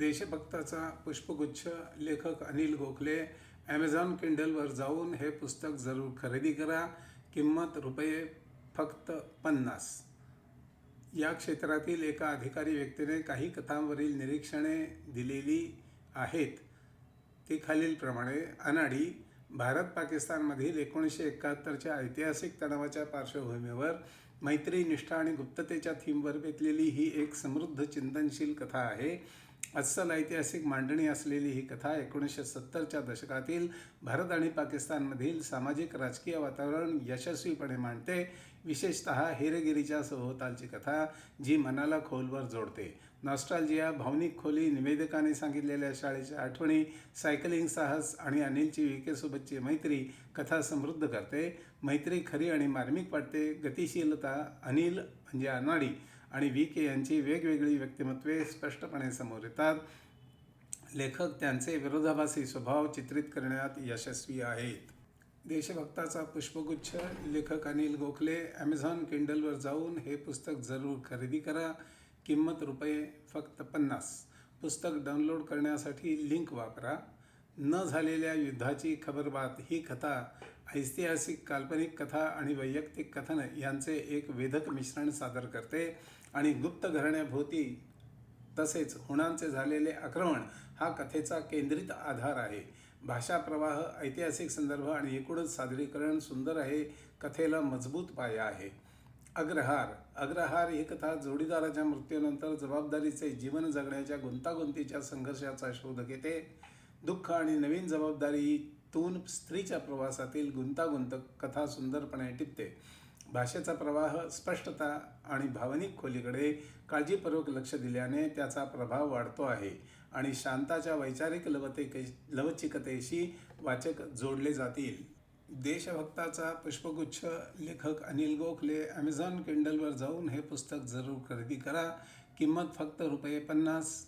देशभक्ताचा पुष्पगुच्छ लेखक अनिल गोखले ॲमेझॉन किंडलवर जाऊन हे पुस्तक जरूर खरेदी करा. किंमत रुपये फक्त पन्नास. या क्षेत्रातील एका अधिकारी व्यक्तीने काही कथांवरील निरीक्षणे दिलेली आहेत. ती खालीलप्रमाणे अनाडी भारत पाकिस्तानमधील एकोणीसशे एकाहत्तरच्या ऐतिहासिक तणावाच्या पार्श्वभूमीवर मैत्री निष्ठा आणि गुप्ततेच्या थीमवर बेतलेली ही एक समृद्ध चिंतनशील कथा आहे. अस्सल ऐतिहासिक मांडणी असलेली ही कथा एकोणीसशे सत्तरच्या दशकातील भारत आणि पाकिस्तानमधील सामाजिक राजकीय वातावरण यशस्वीपणे मांडते. विशेषतः हिरगिरीच्या सभोवतालची कथा जी मनाला खोलवर जोडते. नॉस्ट्राल्जिया भावनिक खोली निवेदकाने सांगितलेल्या शाळेच्या आठवणी सायकलिंग साहस आणि अनिलची विकेसोबतची मैत्री कथा समृद्ध करते. मैत्री खरी आणि मार्मिक वाटते. गतिशीलता अनिल म्हणजे अनाडी आणि व्ही के यांची वेगवेगळी व्यक्तिमत्वे स्पष्टपणे समोर येतात. लेखक त्यांचे विरोधाभासी स्वभाव चित्रित करण्यात यशस्वी आहेत. देशभक्ताचा पुष्पगुच्छ लेखक अनिल गोखले ॲमेझॉन किंडलवर जाऊन हे पुस्तक जरूर खरेदी करा. किंमत रुपये फक्त पन्नास. पुस्तक डाउनलोड करण्यासाठी लिंक वापरा. न झालेल्या युद्धाची खबरबात ही कथा ऐतिहासिक काल्पनिक कथा आणि वैयक्तिक कथन यांचे एक वेधक मिश्रण सादर करते आणि गुप्त घराण्याभोवती तसेच हुणांचे झालेले आक्रमण हा कथेचा केंद्रित आधार आहे. भाषा प्रवाह ऐतिहासिक संदर्भ आणि एकूणच सादरीकरण सुंदर आहे कथेला मजबूत पाया आहे. अग्रहार अग्रहार ही कथा जोडीदाराच्या मृत्यूनंतर जबाबदारीचे जीवन जगण्याच्या गुंतागुंतीच्या संघर्षाचा शोध घेते. दुःख आणि नवीन जबाबदारीतून स्त्रीच्या प्रवासातील गुंतागुंत कथा सुंदरपणे टिपते. भाषेचा प्रवाह स्पष्टता आणि भावनिक खोलीकडे काळजीपूर्वक लक्ष दिल्याने त्याचा प्रभाव वाढतो आहे आणि शांताच्या वैचारिक लवते लवचिकतेशी वाचक जोडले जातील. देशभक्ताचा पुष्पगुच्छ लेखक अनिल गोखले ॲमेझॉन किंडलवर जाऊन हे पुस्तक जरूर खरेदी करा. किंमत फक्त रुपये पन्नास.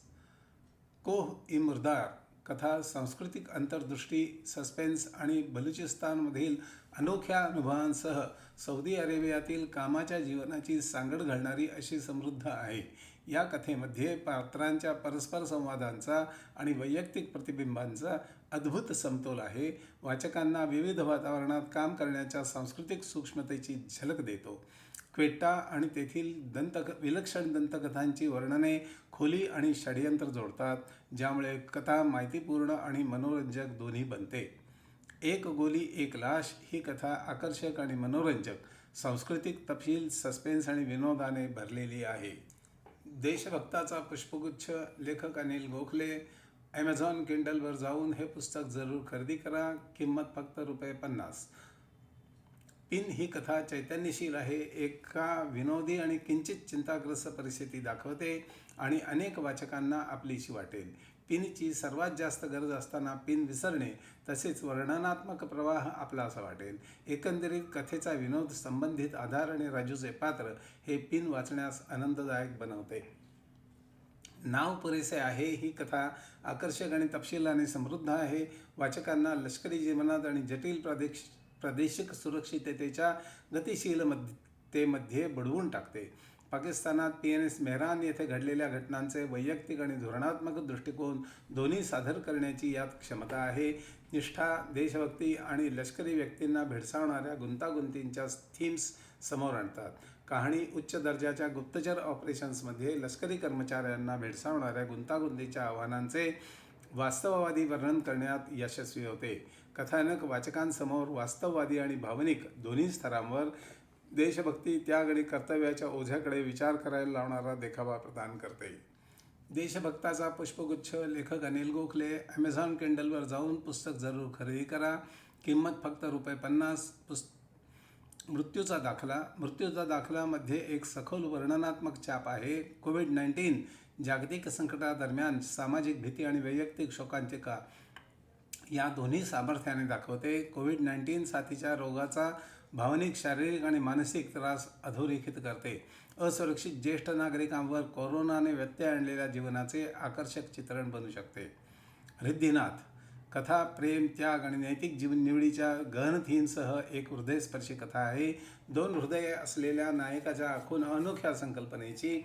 कोह इ मुर्दार. कथा सांस्कृतिक अंतर्दृष्टी सस्पेन्स आणि बलुचिस्तानमधील अनोख्या अनुभवांसह सौदी अरेबियातील कामाच्या जीवनाची सांगड घालणारी अशी समृद्ध आहे. या कथेमध्ये पात्रांच्या परस्पर संवादांचा आणि वैयक्तिक प्रतिबिंबांचा अद्भुत समतोल आहे. वाचकांना विविध वातावरणात काम करण्याच्या सांस्कृतिक सूक्ष्मतेची झलक देतो. क्वेटा आणि तेथील दंत विलक्षण दंतकथांची वर्णने खोली आणि षडयंत्र जोडतात ज्यामुळे कथा माहितीपूर्ण आणि मनोरंजक दोन्ही बनते. एक गोली एक लाश ही कथा आकर्षक आणि मनोरंजक सांस्कृतिक तपशील सस्पेन्स आणि विनोदाने भरलेली आहे. देशभक्ताचा पुष्पगुच्छ लेखक अनिल गोखले ॲमेझॉन किंडलवर जाऊन हे पुस्तक जरूर खरेदी करा किंमत फक्त रुपये पन्नास. पिन ही कथा चैतन्यशील आहे. एका विनोदी आणि किंचित चिंताग्रस्त परिस्थिती दाखवते आणि अनेक वाचकांना आपलीशी वाटेल. पिनची सर्वात जास्त गरज असताना पिन विसरणे तसेच वर्णनात्मक प्रवाह आपला असा वाटेल. एकंदरीत कथेचा विनोद संबंधित आधार आणि राजूचे पात्र हे पिन वाचण्यास आनंददायक बनवते. नाव पुरेसे आहे ही कथा आकर्षक आणि तपशिलाने समृद्ध आहे. वाचकांना लष्करी जीवनात आणि जटिल प्रादेशिक प्रादेशिक सुरक्षिततेच्या गतिशील मध्येमध्ये बुडवून टाकते. पाकिस्तानात पी एन एस मेहरान येथे घडलेल्या घटनांचे वैयक्तिक आणि धोरणात्मक दृष्टिकोन दोन्ही सादर करण्याची यात क्षमता आहे. निष्ठा देशभक्ती आणि लष्करी व्यक्तींना भेडसावणाऱ्या गुंतागुंतींच्या थीम्स समोर आणतात. कहाणी उच्च दर्जाच्या गुप्तचर ऑपरेशन्समध्ये लष्करी कर्मचाऱ्यांना भेडसावणाऱ्या गुंतागुंतीच्या आव्हानांचे वास्तववादी वर्णन करण्यात यशस्वी होते. कथानक वाचकांसमोर वास्तववादी आणि भावनिक दोन्ही स्तरांवर देशभक्ती त्याग आणि कर्तव्याच्या ओझ्याकडे विचार करायला लावणारा देखावा प्रदान करते. देशभक्ताचा पुष्पगुच्छ लेखक अनिल गोखले ॲमेझॉन किंडलवर जाऊन पुस्तक जरूर खरेदी करा. किंमत फक्त रुपये पन्नास. पुस् मृत्यूचा दाखला मृत्यूचा दाखलामध्ये एक सखोल वर्णनात्मक छाप आहे. कोविड नाईन्टीन जागतिक संकटादरम्यान सामाजिक भीती आणि वैयक्तिक शोकांचे का या दोन्ही सामर्थ्याने दाखवते. कोविड नाईन्टीन साथीच्या रोगाचा भावनिक शारीरिक आणि मानसिक त्रास अधोरेखित करते. असुरक्षित ज्येष्ठ नागरिकांवर कोरोनाने व्यत्यय आणलेल्या जीवनाचे आकर्षक चित्रण बनू शकते. रिद्धिनाथ कथा प्रेम त्याग आणि नैतिक जीवन निवडीच्या गहन थीमसह एक हृदयस्पर्शी कथा आहे. दोन हृदय असलेल्या नायकाच्या आखून अनोख्या संकल्पनेची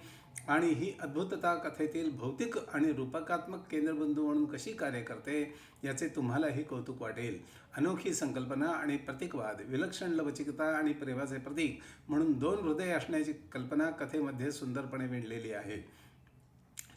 आणि ही अद्भुतता कथेतील भौतिक आणि रूपकात्मक केंद्रबिंदू म्हणून कशी कार्य करते याचे तुम्हालाही कौतुक वाटेल. अनोखी संकल्पना आणि प्रतीकवाद विलक्षण लवचिकता आणि प्रेमाचे प्रतीक म्हणून दोन हृदय असण्याची कल्पना कथेमध्ये सुंदरपणे विणलेली आहे.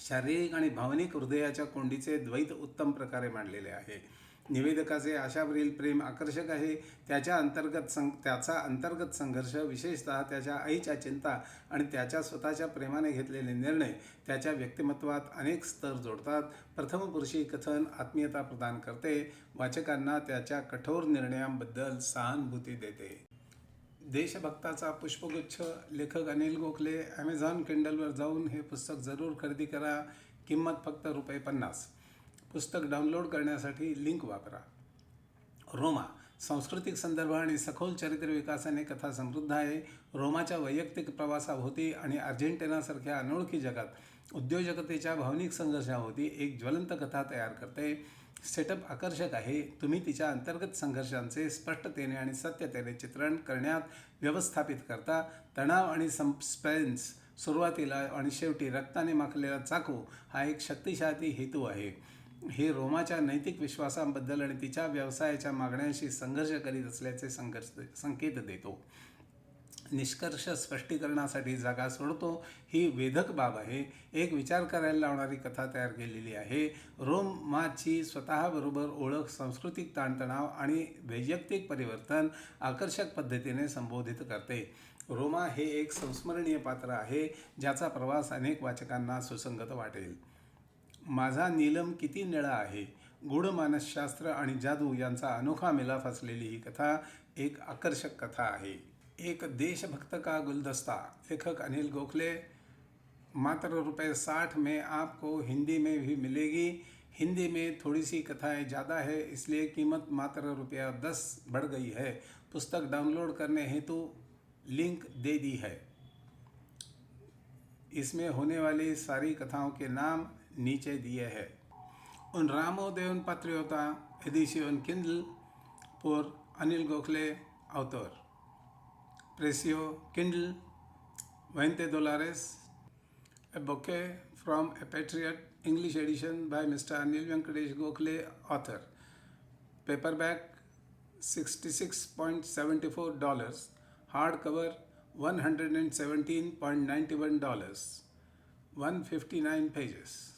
शारीरिक आणि भावनिक हृदयाच्या कोंडीचे द्वैत उत्तम प्रकारे मांडलेले आहे. निवेदकाचे आशावरील प्रेम आकर्षक आहे. त्याच्या अंतर्गत सं त्याचा अंतर्गत संघर्ष विशेषतः त्याच्या आईच्या चिंता आणि त्याच्या स्वतःच्या प्रेमाने घेतलेले निर्णय त्याच्या व्यक्तिमत्वात अनेक स्तर जोडतात. प्रथमपुरुषी कथन आत्मीयता प्रदान करते. वाचकांना त्याच्या कठोर निर्णयांबद्दल सहानुभूती देते. देशभक्ताचा पुष्पगुच्छ लेखक अनिल गोखले ॲमेझॉन किंडलवर जाऊन हे पुस्तक जरूर खरेदी करा. किंमत फक्त रुपये पन्नास. पुस्तक डाउनलोड करण्यासाठी लिंक वापरा. रोमा सांस्कृतिक संदर्भ आणि सखोल चरित्र विकासाने कथा समृद्ध आहे. रोमाच्या वैयक्तिक प्रवासाभोवती आणि अर्जेंटिनासारख्या अनोळखी जगात उद्योजकतेच्या भावनिक संघर्षाभोवती एक ज्वलंत कथा तयार करते. सेटअप आकर्षक आहे. तुम्ही तिच्या अंतर्गत संघर्षांचे स्पष्टतेने आणि सत्यतेने चित्रण करण्यात व्यवस्थापित करता. तणाव आणि सस्पेन्स सुरुवातीला आणि शेवटी रक्ताने माखलेला चाकू हा एक शक्तिशाली हेतू आहे. हे रोमाच्या नैतिक विश्वासांबद्दल आणि तिच्या व्यवसायाच्या मागण्यांशी संघर्ष करीत असल्याचे संघर्ष संकेत देतो. निष्कर्ष स्पष्टीकरणासाठी जागा सोडतो. ही वेधक बाब आहे. एक विचार करायला लावणारी कथा तयार केलेली आहे. रोमाची स्वतःबरोबर ओळख सांस्कृतिक ताणतणाव आणि वैयक्तिक परिवर्तन आकर्षक पद्धतीने संबोधित करते. रोमा हे एक संस्मरणीय पात्र आहे ज्याचा प्रवास अनेक वाचकांना सुसंगत वाटेल. माझा नीलम किती निळा आहे. गूढ मानसशास्त्र आणि जादू यांचा अनोखा मिलाफ असलेली ही कथा एक आकर्षक कथा आहे. एक देशभक्त का गुलदस्ता। लेखक अनिल गोखले मात्र रुपए साठ में आपको हिंदी में भी मिलेगी। हिंदी में थोड़ी सी कथाएँ ज़्यादा है इसलिए कीमत मात्र रुपया दस बढ़ गई है। पुस्तक डाउनलोड करने हेतु लिंक दे दी है। इसमें होने वाली सारी कथाओं के नाम नीचे दिए हैं। उन un patriota, edición Kindle, por Anil Gokhale, autor. Precio Kindle, 20 dólares. A bouquet from a Patriot, English edition by Mr. Anil Venkatesh Gokhale, author. Paperback, $66.74. dollars. Hardcover, $117.91. dollars. 159 pages.